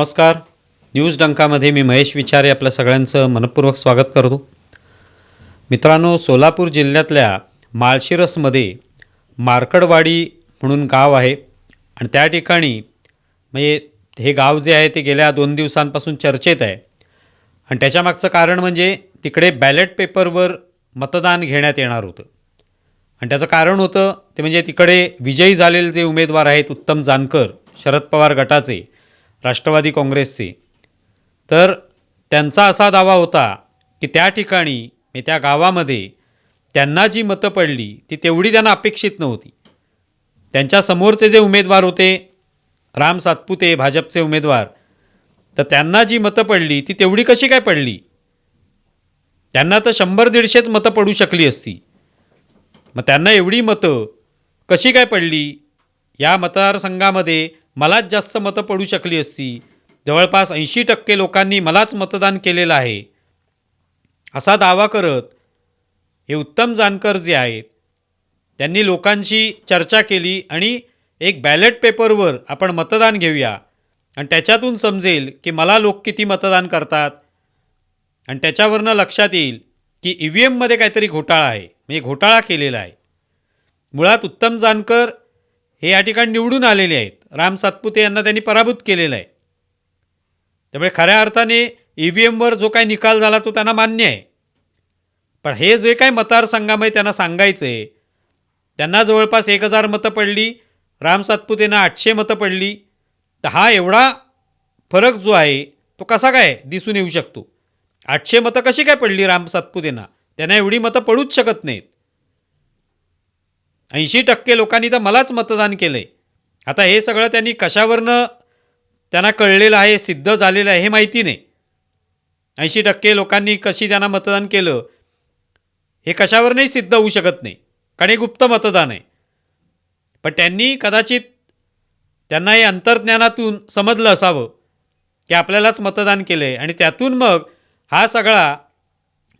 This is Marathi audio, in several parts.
नमस्कार. न्यूज डंकामध्ये मी महेश विचारे आपल्या सगळ्यांचं मनपूर्वक स्वागत करतो. मित्रांनो सोलापूर जिल्ह्यातल्या माळशिरसमध्ये मार्कडवाडी म्हणून गाव आहे आणि त्या ठिकाणी म्हणजे हे गाव जे आहे ते गेल्या दोन दिवसांपासून चर्चेत आहे. आणि त्याच्यामागचं कारण म्हणजे तिकडे बॅलेट पेपरवर मतदान घेण्यात येणार होतं. आणि त्याचं कारण होतं ते म्हणजे तिकडे विजयी झालेले जे उमेदवार आहेत उत्तम जानकर शरद पवार गटाचे राष्ट्रवादी काँग्रेसचे. तर त्यांचा असा दावा होता की त्या ठिकाणी म्हणजे त्या गावामध्ये त्यांना जी मतं पडली ती तेवढी त्यांना अपेक्षित नव्हती. त्यांच्या समोरचे जे उमेदवार होते राम सातपुते भाजपचे उमेदवार तर त्यांना जी मतं पडली ती तेवढी कशी काय पडली? त्यांना तर शंभर दीडशेच मतं पडू शकली असती. मग त्यांना एवढी मतं कशी काय पडली? या मतदारसंघामध्ये मलाच जास्त मतं पडू शकली असती. जवळपास ऐंशी टक्के लोकांनी मलाच मतदान केलेलं आहे. असा दावा करत हे उत्तम जानकर जे आहेत त्यांनी लोकांशी चर्चा केली आणि एक बॅलेट पेपरवर आपण मतदान घेऊया. आणि त्याच्यातून समजेल की मला लोक किती मतदान करतात. आणि त्याच्यावरनं लक्षात येईल की ई व्ही एममध्ये काहीतरी घोटाळा आहे. म्हणजे घोटाळा केलेला आहे. मुळात उत्तम जानकर हे या ठिकाणी निवडून आलेले आहेत. राम सातपुते यांना त्यांनी पराभूत केलेला आहे. त्यामुळे खऱ्या अर्थाने ई व्ही एमवर जो काही निकाल झाला तो त्यांना मान्य आहे. पण हे जे काही मतदारसंघामध्ये त्यांना सांगायचं आहे त्यांना जवळपास एक हजार मतं पडली राम सातपुतेंना आठशे मतं पडली तर हा एवढा फरक जो आहे तो कसा काय दिसून येऊ शकतो? आठशे मतं कशी काय पडली राम सातपुतेंना? त्यांना एवढी मतं पडूच शकत नाहीत. ऐंशी टक्के लोकांनी तर मलाच मतदान केलं आहे आता हे सगळं त्यांनी कशावरनं त्यांना कळलेलं आहे सिद्ध झालेलं आहे हे माहिती नाही. ऐंशी टक्के लोकांनी कशी त्यांना मतदान केलं हे कशावरनंही सिद्ध होऊ शकत नाही. कारण हे गुप्त मतदान आहे. पण त्यांनी कदाचित त्यांना हे अंतर्ज्ञानातून समजलं असावं की आपल्यालाच मतदान केलं आहे आणि त्यातून मग हा सगळा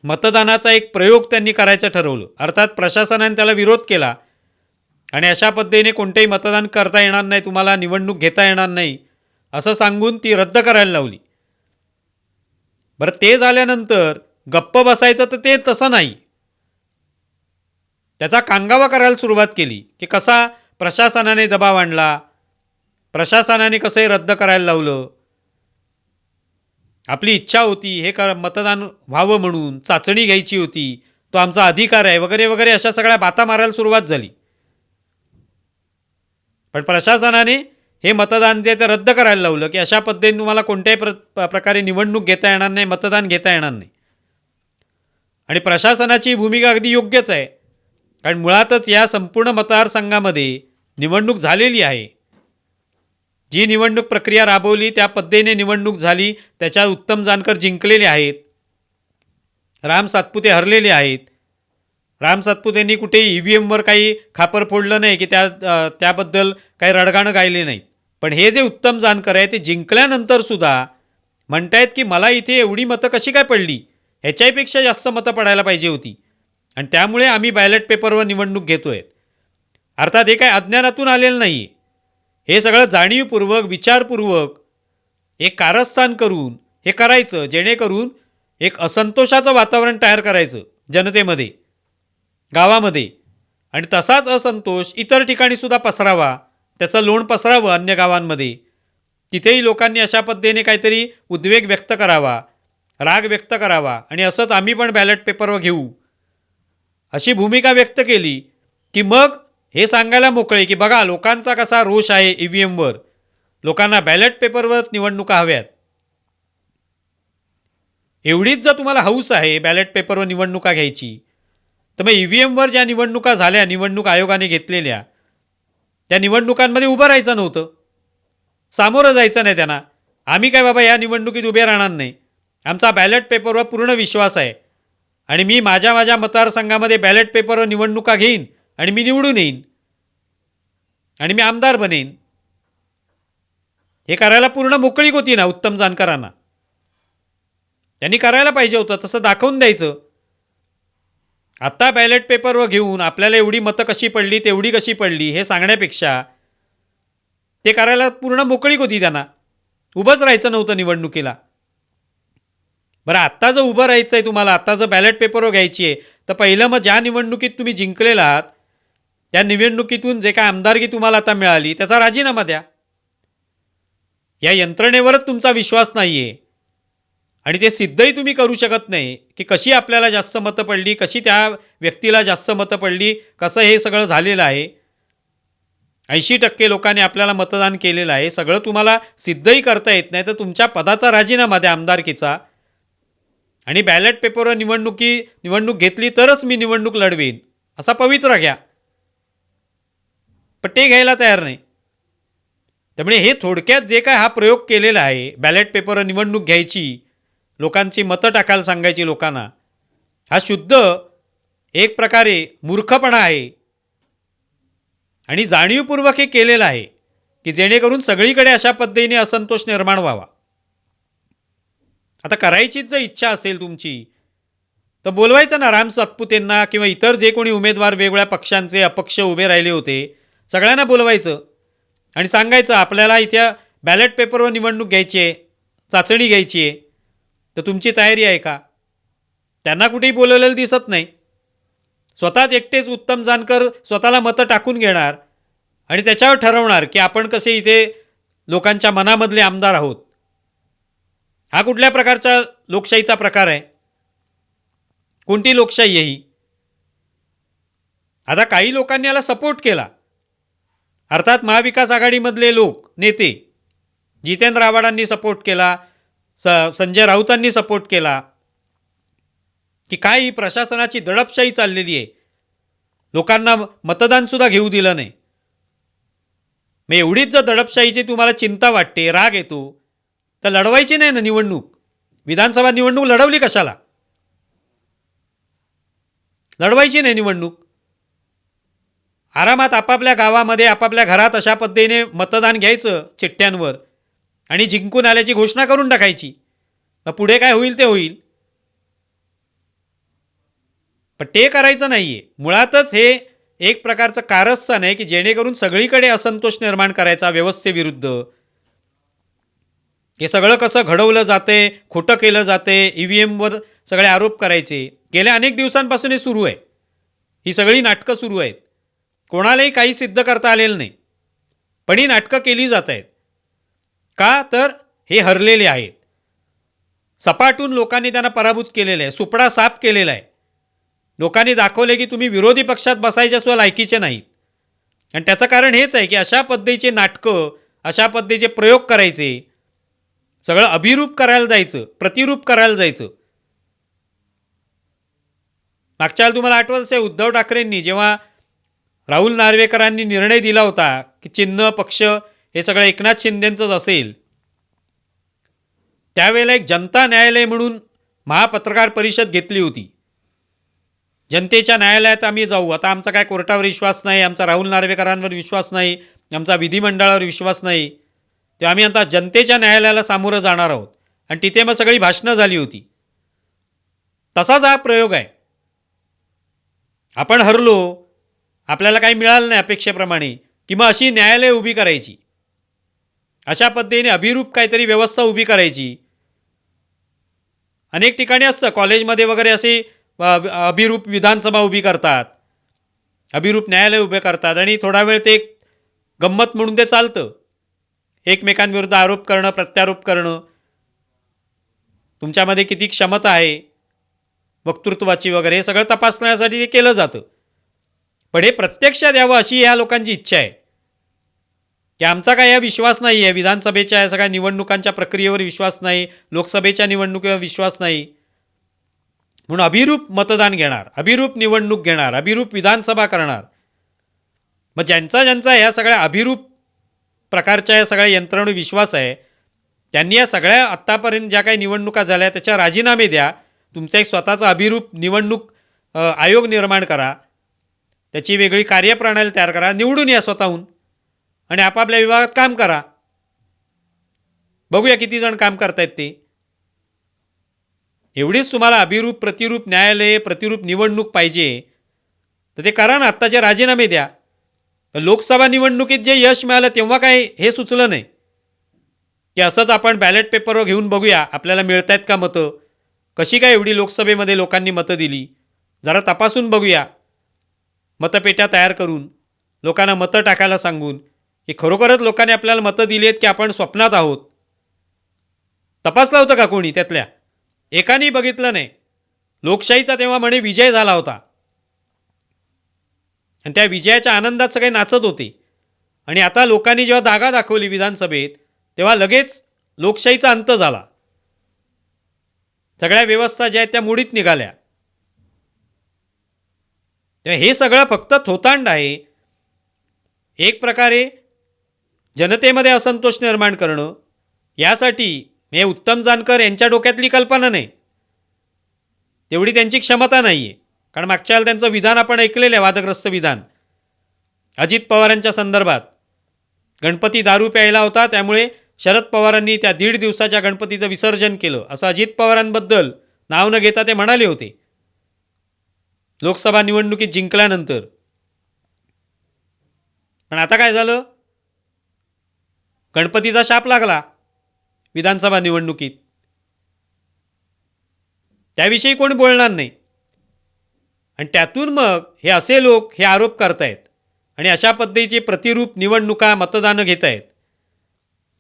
मतदानाचा एक प्रयोग त्यांनी करायचं ठरवलं. अर्थात प्रशासनाने त्याला विरोध केला. आणि अशा पद्धतीने कोणतेही मतदान करता येणार नाही तुम्हाला निवडणूक घेता येणार नाही असं सांगून ती रद्द करायला लावली. बरं ते झाल्यानंतर गप्प बसायचं तर ते तसं नाही. त्याचा कांगावा करायला सुरुवात केली की कसा प्रशासनाने दबाव आणला प्रशासनाने कसंही रद्द करायला लावलं. आपली इच्छा होती हे कर मतदान व्हावं म्हणून चाचणी घ्यायची होती तो आमचा अधिकार आहे वगैरे वगैरे अशा सगळ्या बाता मारायला सुरुवात झाली. पण प्रशासनाने हे मतदान जे ते रद्द करायला लावलं की अशा पद्धतीने तुम्हाला कोणत्याही प्र प्रकारे निवडणूक घेता येणार नाही मतदान घेता येणार नाही. आणि प्रशासनाची भूमिका अगदी योग्यच आहे. कारण मुळातच या संपूर्ण मतदारसंघामध्ये निवडणूक झालेली आहे. जी निवडणूक प्रक्रिया राबवली त्या पद्धतीने निवडणूक झाली त्याच्यात उत्तम जानकर जिंकलेले आहेत. राम सातपुते हरलेले आहेत. राम सातपुतेंनी कुठे ई व्ही एमवर काही खापर फोडलं नाही की त्या त्याबद्दल काही रडगाणं गायले नाहीत. पण हे जे उत्तम जानकर आहे ते जिंकल्यानंतर सुद्धा म्हणतायत की मला इथे एवढी मतं कशी काय पडली? ह्याच्याहीपेक्षा जास्त मतं पडायला पाहिजे होती. आणि त्यामुळे आम्ही बॅलेट पेपरवर निवडणूक घेतोय. अर्थात हे काय अज्ञानातून आलेलं नाही हे सगळं जाणीवपूर्वक विचारपूर्वक एक कारस्थान करून हे करायचं जेणेकरून एक असंतोषाचं वातावरण तयार करायचं जनतेमध्ये. गावामध्ये. आणि तसाच असंतोष इतर ठिकाणी सुद्धा पसरावा त्याचं लोण पसरावं अन्य गावांमध्ये. तिथेही लोकांनी अशा पद्धतीने काहीतरी उद्वेग व्यक्त करावा राग व्यक्त करावा आणि असंच आम्ही पण बॅलेट पेपरवर घेऊ. अशी भूमिका व्यक्त केली की मग हे सांगायला मोकळे की बघा लोकांचा कसा रोष आहे ई व्ही एमवर लोकांना बॅलेट पेपरवरच निवडणुका हव्यात. एवढीच जर तुम्हाला हौस आहे बॅलेट पेपरवर निवडणुका घ्यायची तर मग ई व्ही एमवर ज्या निवडणुका झाल्या निवडणूक आयोगाने घेतलेल्या त्या निवडणुकांमध्ये उभं राहायचं नव्हतं. सामोरं जायचं नाही त्यांना. आम्ही काय बाबा या निवडणुकीत उभे राहणार नाही. आमचा बॅलेट पेपरवर पूर्ण विश्वास आहे. आणि मी माझ्या माझ्या मतदारसंघामध्ये बॅलेट पेपरवर निवडणुका घेईन आणि मी निवडून येईन. आणि मी आमदार बनेन. हे करायला पूर्ण मोकळीक होती ना उत्तम जानकरांना. त्यांनी करायला पाहिजे होतं तसं दाखवून द्यायचं. आत्ता बॅलेट पेपरवर घेऊन आपल्याला एवढी मतं कशी पडली तेवढी कशी पडली हे सांगण्यापेक्षा ते करायला पूर्ण मोकळीक होती त्यांना. उभंच राहायचं नव्हतं निवडणुकीला. बरं आत्ता जर उभं राहायचं आहे तुम्हाला आत्ता जर बॅलेट पेपरवर घ्यायची आहे तर पहिलं मग ज्या निवडणुकीत तुम्ही जिंकलेला आहात त्या निवडणुकीतून जे काय आमदारकी तुम्हाला आता मिळाली त्याचा राजीनामा द्या. या यंत्रणेवरच तुमचा विश्वास नाही आहे आणि ते सिद्धही तुम्ही करू शकत नाही की कशी आपल्याला जास्त मतं पडली कशी त्या व्यक्तीला जास्त मतं पडली कसं हे सगळं झालेलं आहे. ऐंशी टक्के लोकांनी आपल्याला मतदान केलेलं आहे. सगळं तुम्हाला सिद्धही करता येत नाही तर तुमच्या पदाचा राजीनामा द्या आमदारकीचा. आणि बॅलेट पेपरवर निवडणुकी निवडणूक घेतली तरच मी निवडणूक लढवीन असा पवित्रा घ्या. पण ते घ्यायला तयार नाही. त्यामुळे हे थोडक्यात जे काय हा प्रयोग केलेला आहे बॅलेट पेपरवर निवडणूक घ्यायची लोकांची मतं टाकायला सांगायची लोकांना. हा शुद्ध एक प्रकारे मूर्खपणा आहे. आणि जाणीवपूर्वक हे केलेलं आहे की जेणेकरून सगळीकडे अशा पद्धतीने असंतोष निर्माण व्हावा. आता करायचीच जर इच्छा असेल तुमची तर बोलवायचं ना राम सातपुतेंना किंवा इतर जे कोणी उमेदवार वेगवेगळ्या पक्षांचे अपक्ष उभे राहिले होते सगळ्यांना बोलवायचं आणि सांगायचं आपल्याला इथे बॅलेट पेपरवर निवडणूक घ्यायची आहे चाचणी घ्यायची आहे. तर तुमची तयारी आहे का? त्यांना कुठेही बोलवलेलं दिसत नाही. स्वतःच एकटेच उत्तम जानकर स्वतःला मतं टाकून घेणार आणि त्याच्यावर ठरवणार की आपण कसे इथे लोकांच्या मनामधले आमदार आहोत. हा कुठल्या प्रकारचा लोकशाहीचा प्रकार आहे? कोणती लोकशाही आहे ही? आता काही लोकांनी याला सपोर्ट केला. अर्थात महाविकास आघाडीमधले लोक नेते जितेंद्र आव्हाडांनी सपोर्ट केला स संजय राऊतांनी सपोर्ट केला. की काय ही प्रशासनाची दडपशाही चाललेली आहे. लोकांना मतदानसुद्धा घेऊ दिलं नाही. मग एवढीच जर दडपशाहीची तुम्हाला चिंता वाटते राग येतो तर लढवायची नाही ना निवडणूक. विधानसभा निवडणूक लढवली कशाला? लढवायची नाही निवडणूक. आरामात आपापल्या गावामध्ये आपापल्या घरात अशा पद्धतीने मतदान घ्यायचं चिठ्ठ्यांवर. आणि जिंकून आल्याची घोषणा करून टाकायची. मग पुढे काय होईल ते होईल. पण ते करायचं नाही आहे मुळातच हे एक प्रकारचं कारस्थान आहे की जेणेकरून सगळीकडे असंतोष निर्माण करायचा व्यवस्थेविरुद्ध. हे सगळं कसं घडवलं जाते खोटं केलं जाते ई व्ही एमवर सगळे आरोप करायचे. गेल्या अनेक दिवसांपासून हे सुरू आहे. ही सगळी नाटकं सुरू आहेत. कोणालाही काही सिद्ध करता आलेलं नाही. पण ही नाटकं केली जात आहेत. का तर हे हरलेले आहेत. सपाटून लोकांनी त्यांना पराभूत केलेलं आहे. सुपडा साफ केलेला आहे. लोकांनी दाखवले की तुम्ही विरोधी पक्षात बसायच्या सुद्धा लायकीचे नाहीत. आणि त्याचं कारण हेच आहे की अशा पद्धतीचे नाटकं अशा पद्धतीचे प्रयोग करायचे सगळं अभिरूप करायला जायचं प्रतिरूप करायला जायचं. मागच्या वेळेला तुम्हाला आठवत असेल उद्धव ठाकरेंनी जेव्हा राहुल नार्वेकरांनी निर्णय दिला होता की चिन्ह पक्ष हे सगळं एकनाथ शिंदेंचंच असेल. त्यावेळेला एक जनता न्यायालय म्हणून महापत्रकार परिषद घेतली होती. जनतेच्या न्यायालयात आम्ही जाऊ. आता आमचा काय कोर्टावर विश्वास नाही आमचा राहुल नार्वेकरांवर विश्वास नाही आमचा विधिमंडळावर विश्वास नाही. ते आम्ही आता जनतेच्या न्यायालयाला सामोरं जाणार आहोत. आणि तिथे मग सगळी भाषणं झाली होती. तसाच हा प्रयोग आहे. आपण हरलो आपल्याला काही मिळालं नाही अपेक्षेप्रमाणे की मग अशी न्यायालय उभी करायची. अशा पद्धतीने अभिरूप काहीतरी व्यवस्था उभी करायची. अनेक ठिकाणी असतं कॉलेजमध्ये वगैरे असे अभिरूप विधानसभा उभी करतात. अभिरूप न्यायालय उभे करतात आणि थोडा वेळ ते एक गंमत म्हणून ते चालतं. एकमेकांविरुद्ध आरोप करणं प्रत्यारोप करणं. तुमच्यामध्ये किती क्षमता आहे? वक्तृत्वाची वगैरे हे सगळं तपासण्यासाठी ते केलं जातं. पण हे प्रत्यक्षात यावं अशी ह्या लोकांची इच्छा आहे. की आमचा काय या विश्वास नाही आहे. विधानसभेच्या या सगळ्या निवडणुकांच्या प्रक्रियेवर विश्वास नाही. लोकसभेच्या निवडणुकीवर विश्वास नाही. म्हणून अभिरूप मतदान घेणार अभिरूप निवडणूक घेणार अभिरूप विधानसभा करणार. मग ज्यांचा ज्यांचा या सगळ्या अभिरूप प्रकारच्या या सगळ्या यंत्रणेवर विश्वास आहे त्यांनी या सगळ्या आत्तापर्यंत ज्या काही निवडणुका झाल्या त्याच्या राजीनामे द्या. तुमचा एक स्वतःचा अभिरूप निवडणूक आयोग निर्माण करा. त्याची वेगळी कार्यप्रणाली तयार करा. निवडून या स्वतःहून. आणि आपापल्या विभागात काम करा. बघूया किती जण काम करतायत ते. एवढीच तुम्हाला अभिरूप प्रतिरूप न्यायालय प्रतिरूप निवडणूक पाहिजे. तर ते करा ना आत्ताचे राजीनामे द्या. लोकसभा निवडणुकीत जे यश मिळालं तेव्हा काय हे सुचलं नाही. की असंच आपण बॅलेट पेपरवर घेऊन बघूया आपल्याला मिळत आहेत का मतं? कशी काय एवढी लोकसभेमध्ये लोकांनी मतं दिली? जरा तपासून बघूया. मतपेट्या तयार करून लोकांना मतं टाकायला सांगून. की खरोखरच लोकांनी आपल्याला मतं दिली आहेत की आपण स्वप्नात आहोत. तपासलं होतं का कोणी त्यातल्या? एकाने बघितलं नाही. लोकशाहीचा तेव्हा म्हणे विजय झाला होता. आणि त्या विजयाच्या आनंदात सगळे नाचत होते. आणि आता लोकांनी जेव्हा दागा दाखवली विधानसभेत तेव्हा लगेच लोकशाहीचा अंत झाला. सगळ्या व्यवस्था ज्या आहेत त्या मुडीत निघाल्या. तेव्हा हे सगळं फक्त थोतांड आहे. एक प्रकारे जनतेमध्ये असंतोष निर्माण करणं यासाठी हे उत्तम जानकर यांच्या डोक्यातली कल्पना नाही. तेवढी त्यांची क्षमता नाही आहे कारण मागच्या वेळेला त्यांचं विधान आपण ऐकलेलं आहे वादग्रस्त विधान. अजित पवारांच्या संदर्भात. गणपती दारू प्यायला होता त्यामुळे शरद पवारांनी त्या दीड दिवसाच्या गणपतीचं विसर्जन केलं. असं अजित पवारांबद्दल नाव न घेता ते म्हणाले होते. लोकसभा निवडणुकीत जिंकल्यानंतर. पण आता काय झालं? गणपतीचा शाप लागला विधानसभा निवडणुकीत. त्याविषयी कोण बोलणार नाही. आणि त्यातून मग हे असे लोक हे आरोप करतायत आणि अशा पद्धतीचे प्रतिरूप निवडणुका मतदानं घेत आहेत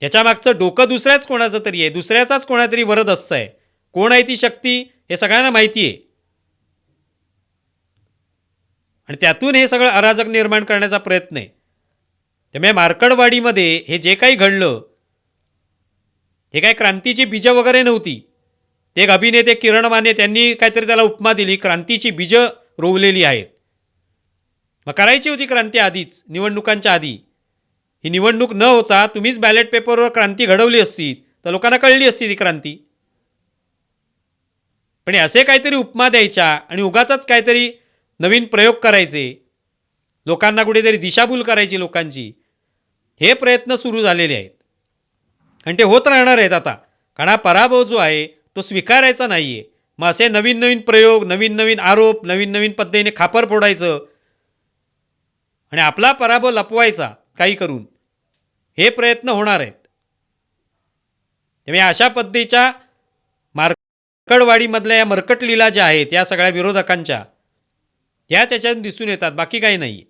याच्यामागचं डोकं दुसऱ्याच कोणाचं तरी आहे दुसऱ्याचाच कोणातरी वरद असतं आहे. कोण आहे ती शक्ती हे सगळ्यांना माहिती आहे. आणि त्यातून हे सगळं अराजक निर्माण करण्याचा प्रयत्न आहे. त्यामुळे मार्कडवाडीमध्ये हे जे काही घडलं हे काय क्रांतीची बीजं वगैरे नव्हती. ते एक अभिनेते किरण माने त्यांनी काहीतरी त्याला उपमा दिली क्रांतीची बीजं रोवलेली आहेत. मग करायची होती क्रांती आधीच निवडणुकांच्या आधी. ही निवडणूक न होता तुम्हीच बॅलेट पेपरवर क्रांती घडवली असती तर लोकांना कळली असती ती क्रांती. पण असे काहीतरी उपमा द्यायच्या आणि उगाचाच काहीतरी नवीन प्रयोग करायचे. लोकांना कुठेतरी दिशाभूल करायची लोकांची. हे प्रयत्न सुरू झालेले आहेत. आणि ते होत राहणार आहेत आता. कारण हा पराभव जो आहे तो स्वीकारायचा नाही आहे मग असे नवीन नवीन प्रयोग नवीन नवीन आरोप नवीन नवीन पद्धतीने खापर फोडायचं आणि आपला पराभव लपवायचा काही करून हे प्रयत्न होणार आहेत. त्यामुळे अशा पद्धतीच्या मार्कडवाडीमधल्या या मरकट लीला ज्या आहेत या सगळ्या विरोधकांच्या याच याच्यातून दिसून येतात. बाकी काही नाही आहे